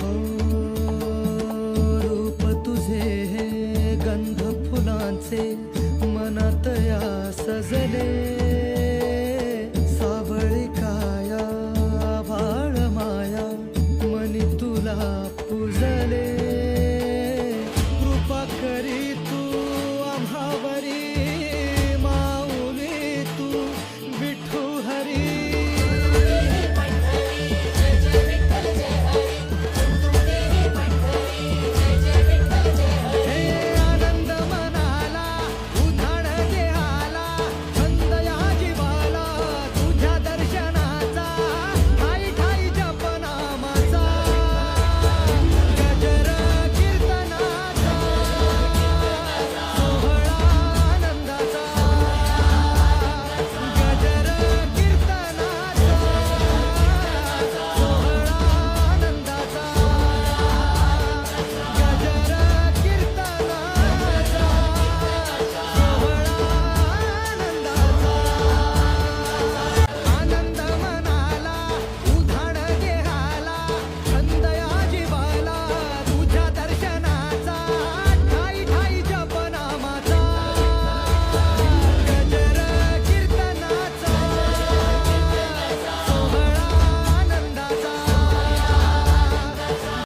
हो, रूप तुझे हे गंध फुलांचे मनात या सजले.